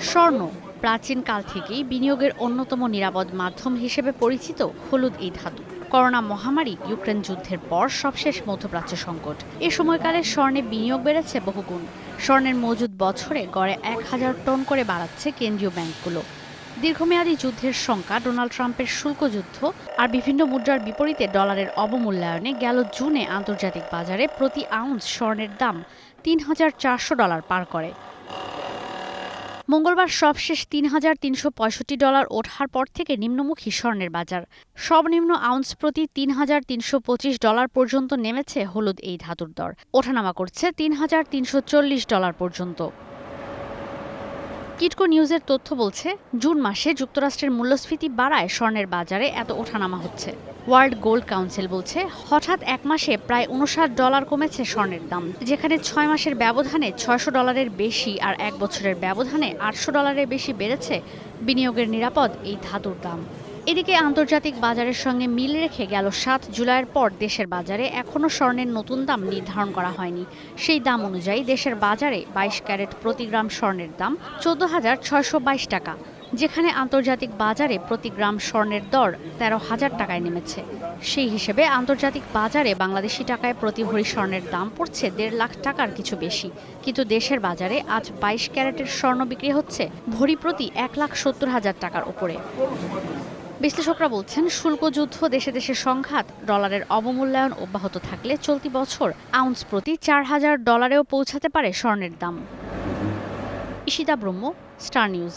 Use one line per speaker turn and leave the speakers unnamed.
স্বর্ণ প্রাচীনকাল থেকেই বিনিয়োগের অন্যতম নিরাপদ মাধ্যম হিসেবে পরিচিত হলুদ এই ধাতু। করোনা মহামারী, ইউক্রেন যুদ্ধের পর সবশেষ মধ্যপ্রাচ্য সংকট। এ সময়কালে স্বর্ণে বিনিয়োগ বেড়েছে বহুগুণ। স্বর্ণের মজুদ বছরে গড়ে এক হাজার টন করে বাড়াচ্ছে কেন্দ্রীয় ব্যাংকগুলো। দীর্ঘমেয়াদী যুদ্ধের শঙ্কা, ডোনাল্ড ট্রাম্পের শুল্ক যুদ্ধ আর বিভিন্ন মুদ্রার বিপরীতে ডলারের অবমূল্যায়নে গেল জুনে আন্তর্জাতিক বাজারে প্রতি আউন্স স্বর্ণের দাম তিন হাজার চারশো ডলার পার করে। মঙ্গলবার সবশেষ তিন হাজার তিনশো পঁয়ষট্টি ডলার ওঠার পর থেকে নিম্নমুখী স্বর্ণের বাজার। সর্বনিম্ন আউন্স প্রতি তিন হাজার তিনশো পঁচিশ ডলার পর্যন্ত নেমেছে হলুদ এই ধাতুর দর। ওঠানামা করছে তিন হাজার তিনশো চল্লিশ ডলার পর্যন্ত। কিটকো নিউজের তথ্য বলছে, জুন মাসে যুক্তরাষ্ট্রের মূল্যস্ফীতি বাড়ায় স্বর্ণের বাজারে এত ওঠানামা হচ্ছে। ওয়ার্ল্ড গোল্ড কাউন্সিল বলছে, হঠাৎ এক মাসে প্রায় উনষাট ডলার কমেছে স্বর্ণের দাম, যেখানে ছয় মাসের ব্যবধানে ছয়শো ডলারের বেশি আর এক বছরের ব্যবধানে আটশো ডলারের বেশি বেড়েছে বিনিয়োগের নিরাপদ এই ধাতুর দাম। এদিকে আন্তর্জাতিক বাজারের সঙ্গে মিল রেখে গেল সাত জুলাইয়ের পর দেশের বাজারে এখনও স্বর্ণের নতুন দাম নির্ধারণ করা হয়নি। সেই দাম অনুযায়ী দেশের বাজারে বাইশ ক্যারেট প্রতি গ্রাম স্বর্ণের দাম চোদ্দ হাজার ছয়শো বাইশ টাকা, যেখানে আন্তর্জাতিক বাজারে প্রতি গ্রাম স্বর্ণের দর তেরো হাজার টাকায় নেমেছে। সেই হিসেবে আন্তর্জাতিক বাজারে বাংলাদেশি টাকায় প্রতি ভরি স্বর্ণের দাম পড়ছে দেড় লাখ টাকার কিছু বেশি, কিন্তু দেশের বাজারে আজ বাইশ ক্যারেটের স্বর্ণ বিক্রি হচ্ছে ভরি প্রতি এক লাখ সত্তর হাজার টাকার উপরে। বিশ্লেষকরা বলছেন, শুল্ক যুদ্ধ দেশে দেশে সংঘাত, ডলারের অবমূল্যায়ন অব্যাহত থাকলে চলতি বছর আউন্স প্রতি চার হাজার ডলারেও পৌঁছাতে পারে স্বর্ণের দাম। ইশিতা ব্রহ্ম, স্টার নিউজ।